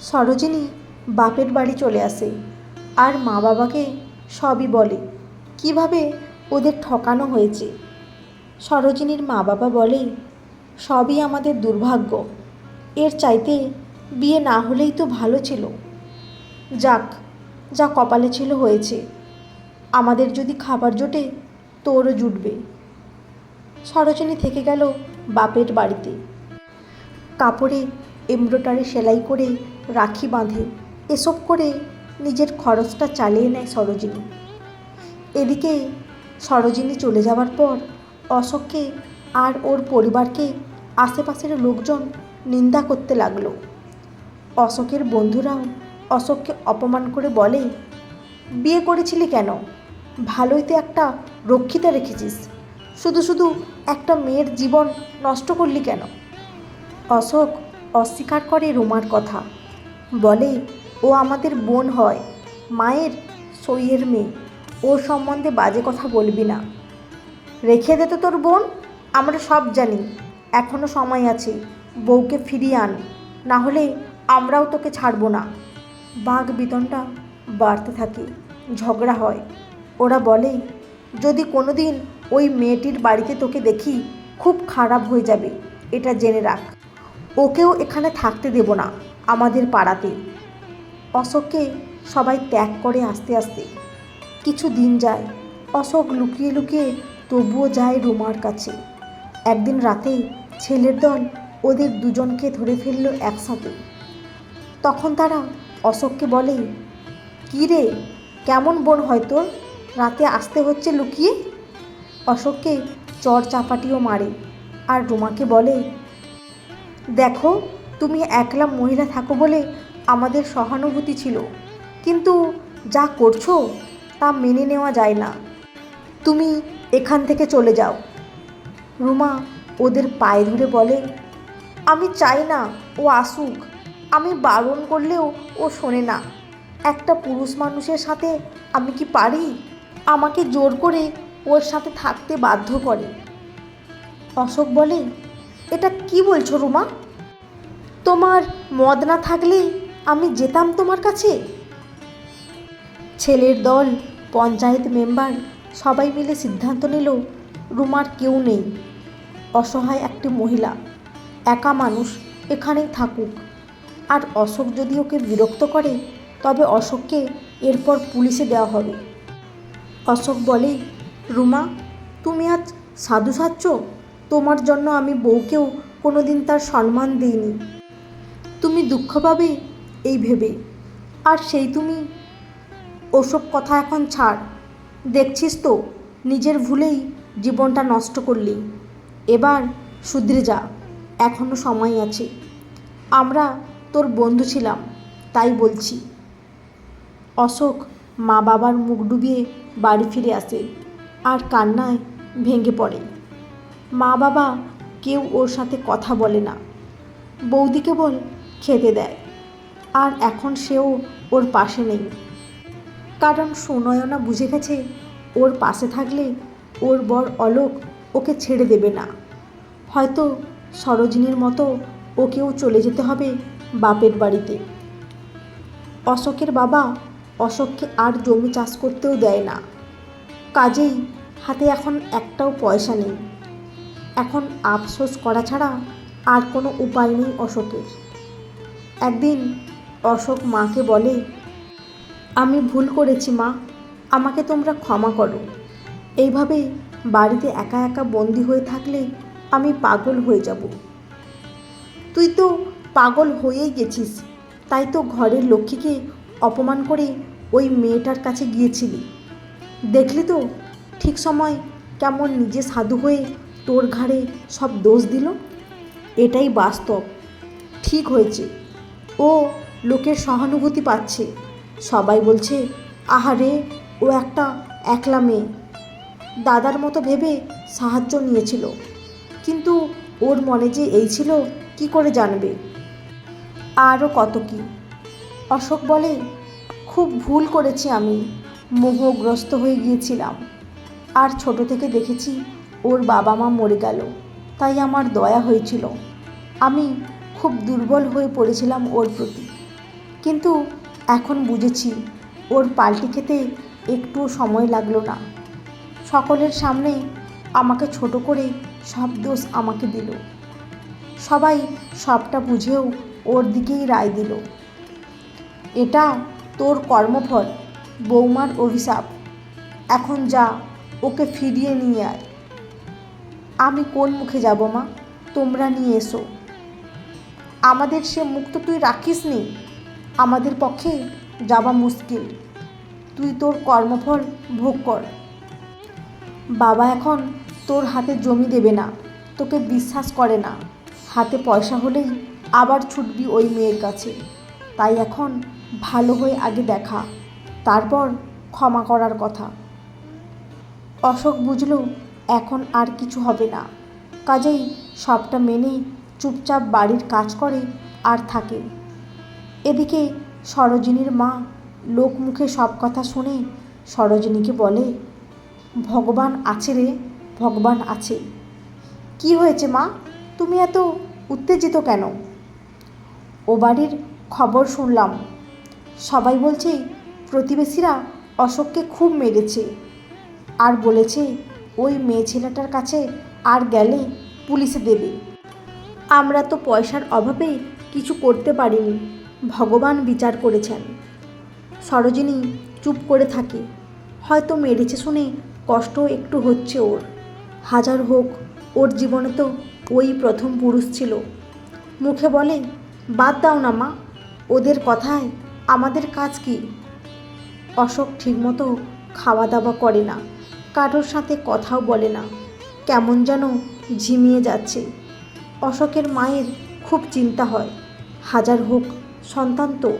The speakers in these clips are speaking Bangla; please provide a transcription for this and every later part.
সরোজিনী বাপের বাড়ি চলে আসে আর মা বাবাকে সবই বলে, কীভাবে ওদের ঠকানো হয়েছে? সরোজিনীর মা বাবা বলে, সবই আমাদের দুর্ভাগ্য। এর চাইতে বিয়ে না হলেই তো ভালো ছিল। যাক, যা কপালে ছিল হয়েছে। আমাদের যদি খাবার জোটে, তোরও জুটবে। সরোজিনী থেকে গেল বাপের বাড়িতে। কাপড়ে এমব্রয়ডারি সেলাই করে রাখি বাঁধে, এসব করে নিজের খরচটা চালিয়ে নেয় সরোজিনী। এদিকে সরোজিনী চলে যাওয়ার পর অশোককে আর ওর পরিবারকে আশেপাশের লোকজন নিন্দা করতে লাগল। অশোকের বন্ধুরাও অশোককে অপমান করে বলে, বিয়ে করেছিলি কেন? ভালোই তো একটা রক্ষিতা রেখেছিস। শুধু শুধু একটা মেয়ের জীবন নষ্ট করলি কেন? অশোক অস্বীকার করে রোমার কথা। বলে, ও আমাদের বোন হয়, মায়ের সইয়ের মেয়ে। ও সম্বন্ধে বাজে কথা বলবি না। রেখে দে তো তোর বোন, আমরা সব জানি। এখনও সময় আছে, বউকে ফিরিয়ে আন। না হলে আমরাও তোকে ছাড়বো না। বাঘ বিতনটা বাড়তে থাকে, ঝগড়া হয়। ওরা বলে, যদি কোনো দিন ওই মেয়েটির বাড়িতে তোকে দেখি, খুব খারাপ হয়ে যাবে, এটা জেনে রাখ। ওকেও এখানে থাকতে দেব না, আমাদের পাড়াতে। অশোককে সবাই ত্যাগ করে আস্তে আস্তে। কিছু দিন যায়, অশোক লুকিয়ে লুকিয়ে তবুও যায় রুমার কাছে। একদিন রাতে ছেলের দল ওদের দুজনকে ধরে ফেলল একসাথে। তখন তারা অশোককে বলে, কী রে, কেমন বোন হয় তোর? রাতে আসতে হচ্ছে লুকিয়ে? অশোককে চর চাপাটিও মারে আর রুমাকে বলে দেখো, তুমি একলা মহিলা থাকো বলে আমাদের সহানুভূতি ছিল। কিন্তু যা করছ তা মেনে নেওয়া যায় না। তুমি এখান থেকে চলে যাও। রুমা ওদের পায়ে ধরে বলে, আমি চাই না ও আসুক। আমি বারণ করলেও ও শোনে না। একটা পুরুষ মানুষের সাথে আমি কি পারি? আমাকে জোর করে ওর সাথে থাকতে বাধ্য করে। অশোক বলে এটা কি বলছো রুমা? তোমার মদ না থাকলে আমি যেতাম তোমার কাছে? ছেলের দল, পঞ্চায়েত মেম্বার, সবাই মিলে সিদ্ধান্ত নিল, রুমার কেউ নেই। অসহায় একটি মহিলা, একা মানুষ এখানেই থাকুক। আর অশোক যদি ওকে বিরক্ত করে, তবে অশোককে এরপর পুলিশে দেওয়া হবে। অশোক বলে, রুমা, তুমি আজ সাধু সাচ্ছ তোমার জন্য আমি বউকেও কোনো দিন তার সম্মান দিইনি। তুমি দুঃখ পাবে এই ভেবে। আর সেই তুমি, ওসব কথা এখন ছাড়। দেখছিস তো, নিজের ভুলেই জীবনটা নষ্ট করলি। এবার শুধরে যা এখনও সময় আছে। আমরা তোর বন্ধু ছিলাম, তাই বলছি। অশোক মা বাবার মুখ ডুবিয়ে বাড়ি ফিরে আসে, আর কান্নায় ভেঙে পড়ে। মা বাবা কেউ ওর সাথে কথা বলে না। বৌদি কেবল খেতে দেয়। আর এখন সেও ওর পাশে নেই। কারণ সুনয়না বুঝে গেছে ওর পাশে থাকলে ওর বর অলোক ওকে ছেড়ে দেবে না। হয়তো সরোজিনীর মতো ওকেও চলে যেতে হবে বাপের বাড়িতে। অশোকের বাবা অশোককে আর জমি চাষ করতেও দেয় না। কাজেই হাতে এখন একটাও পয়সা নেই। আফসোস করা ছাড়া আর কোনো উপায় নেই অশোকের। একদিন অশোক মাকে বলে, আমি ভুল করেছি মা, আমাকে তোমরা ক্ষমা করো। এইভাবে বাড়িতে একা একা বন্দি হয়ে থাকলে আমি পাগল হয়ে যাব। তুই তো পাগল হয়েই গেছিস, তাই তো ঘরের লক্ষ্মীকে অপমান করে ওই মেয়েটার কাছে গিয়েছিলি। দেখলি তো, ঠিক সময় কেমন নিজে সাধু হয়ে তোর ঘাড়ে সব দোষ দিল? এটাই বাস্তব। ঠিক হয়েছে। ও লোকের সহানুভূতি পাচ্ছে। সবাই বলছে আহারে ও একটা একলা মেয়ে। দাদার মতো ভেবে সাহায্য নিয়েছিল। কিন্তু ওর মনে যে এই ছিল, কি করে জানবে? আরও কত কি? অশোক বলে, খুব ভুল করেছি আমি। মোহগ্রস্ত হয়ে গিয়েছিলাম। আর ছোট থেকে দেখেছি ওর বাবা মা মরে গেল। তাই আমার দয়া হয়েছিল। আমি খুব দুর্বল হয়ে পড়েছিলাম ওর প্রতি। কিন্তু এখন বুঝেছি, ওর পাল্টি খেতে একটুও সময় লাগল না। সকলের সামনে আমাকে ছোট করে সব দোষ আমাকে দিল। সবাই সবটা বুঝেও ওর দিকেই রায় দিল। এটা তোর কর্মফল, বৌমার অভিশাপ। এখন যা, ওকে ফিরিয়ে নিয়ে আয়। আমি কোন মুখে যাব, মা? তোমরা নিয়ে এসো। আমাদের সে মুখ তো তুই রাখিস নি আমাদের পক্ষে যাওয়া মুশকিল। তুই তোর কর্মফল ভোগ কর। বাবা এখন তোর হাতে জমি দেবে না, তোকে বিশ্বাস করে না। হাতে পয়সা হলেই আবার ছুটবি ওই মেয়ের কাছে। তাই এখন ভালো হয়ে আগে দেখা, তারপর ক্ষমা করার কথা। অশোক বুঝল এখন আর কিছু হবে না। কাজেই সবটা মেনে চুপচাপ বাড়ির কাজ করে আর থাকে। এদিকে সরোজিনীর মা লোকমুখে সব কথা শুনে সরোজিনীকে বলে, ভগবান আছে রে, ভগবান আছে। কি হয়েছে মা? তুমি এত উত্তেজিত কেন? ও বাড়ির খবর শুনলাম। সবাই বলছে, প্রতিবেশীরা অশোককে খুব মেরেছে। আর বলেছে ওই মেয়ে ছেলেটার কাছে আর গেলে পুলিশে দেবে। আমরা তো পয়সার অভাবে কিছু করতে পারিনি, ভগবান বিচার করেছেন। সরোজিনী চুপ করে থাকে, হয়তো মেরেছে শুনে কষ্ট একটু হচ্ছে ওর। হাজার হোক, ওর জীবনে তো ওই প্রথম পুরুষ ছিল। মুখে বলে, বাদ দাও না মা, ওদের কথায় আমাদের কাজ কি? অশোক ঠিকমতো খাওয়া দাওয়া করে না। কারোর সাথে কথাও বলে না। কেমন যেন ঝিমিয়ে যাচ্ছে। অশোকের মায়ের খুব চিন্তা হয়। হাজার হোক, সন্তান তো।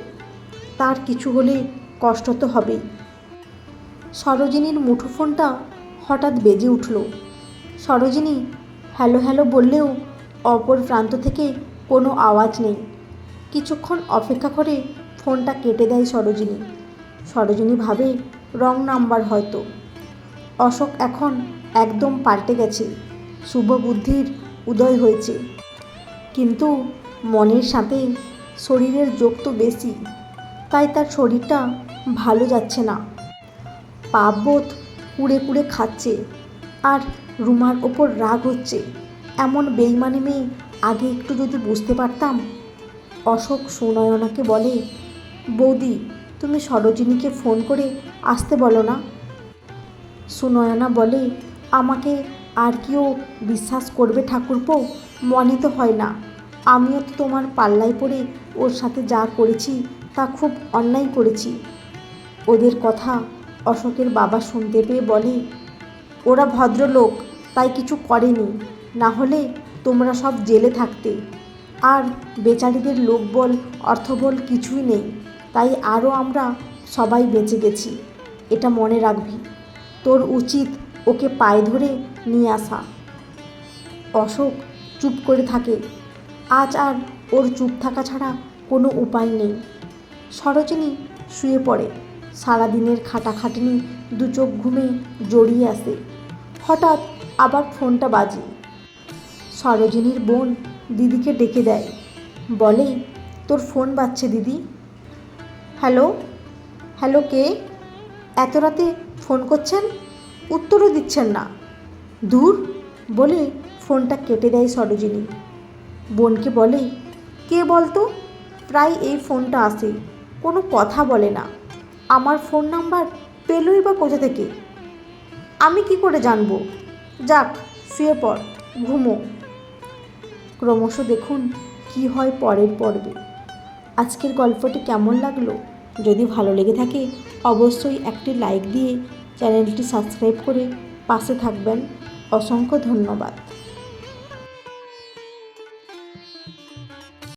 তার কিছু হলে কষ্ট তো হবেই। সরোজিনীর মুঠোফোনটা হঠাৎ বেজে উঠল। সরোজিনী হ্যালো হ্যালো বললেও অপর প্রান্ত থেকে কোনো আওয়াজ নেই। কিছুক্ষণ অপেক্ষা করে ফোনটা কেটে দেয় সরোজিনী। সরোজিনী ভাবে রং নাম্বার হয়তো। অশোক এখন একদম পাল্টে গেছে। শুভ বুদ্ধির উদয় হয়েছে। কিন্তু মনের সাথে শরীরের যোগ তো বেশি, তাই তার শরীরটা ভালো যাচ্ছে না। পাপবোধ কুড়ে কুড়ে খাচ্ছে আর রুমার ওপর রাগ হচ্ছে। এমন বেইমানি মেয়ে আগে একটু যদি বুঝতে পারতাম। অশোক সুনয়নাকে বলে, বৌদি, তুমি সরোজিনীকে ফোন করে আসতে বলো না। সুনয়না বলে, আমাকে আর কেউ বিশ্বাস করবে ঠাকুরপো? মনে তো হয় না। আমিও তো তোমার পাল্লায় পড়ে ওর সাথে যা করেছি, তা খুব অন্যায় করেছি। ওদের কথা অশোকের বাবা শুনতে পেয়ে বলে, ওরা ভদ্রলোক, তাই কিছু করেনি। না হলে তোমরা সব জেলে থাকতে। আর বেচারিদের লোকবল, অর্থবল কিছুই নেই। তাই আরও আমরা সবাই বেঁচে গেছি। এটা মনে রাখবি। তোর উচিত ওকে পায়ে ধরে নিয়ে আসা। অশোক চুপ করে থাকে। আজ আর ওর চুপ থাকা ছাড়া কোনো উপায় নেই। সরোজিনী শুয়ে পড়ে। সারাদিনের খাটাখাটনি দু চোখ ঘুমে জড়িয়ে আসে হঠাৎ আবার ফোনটা বাজে। সরোজিনীর বোন দিদিকে ডেকে দেয়। বলে, তোর ফোন বাজছে দিদি। হ্যালো? হ্যালো, কে? এত রাতে ফোন করছেন? উত্তরও দিচ্ছেন না। দূর বলে ফোনটা কেটে দেয় সরোজিনী। বোনকে বলে, কে বলতো? প্রায় এই ফোনটা আসে, কোনো কথা বলে না। আমার ফোন নাম্বার পেলই বা কোথা থেকে? আমি কি করে জানব? যাক, শুয়ে পড়, ঘুমো। ক্রমশ দেখুন কি হয় পরের পর্বে। আজকের গল্পটি কেমন লাগল? যদি ভালো লেগে থাকে, অবশ্যই একটি লাইক দিয়ে চ্যানেলটি সাবস্ক্রাইব করে পাশে থাকবেন। অসংখ্য ধন্যবাদ।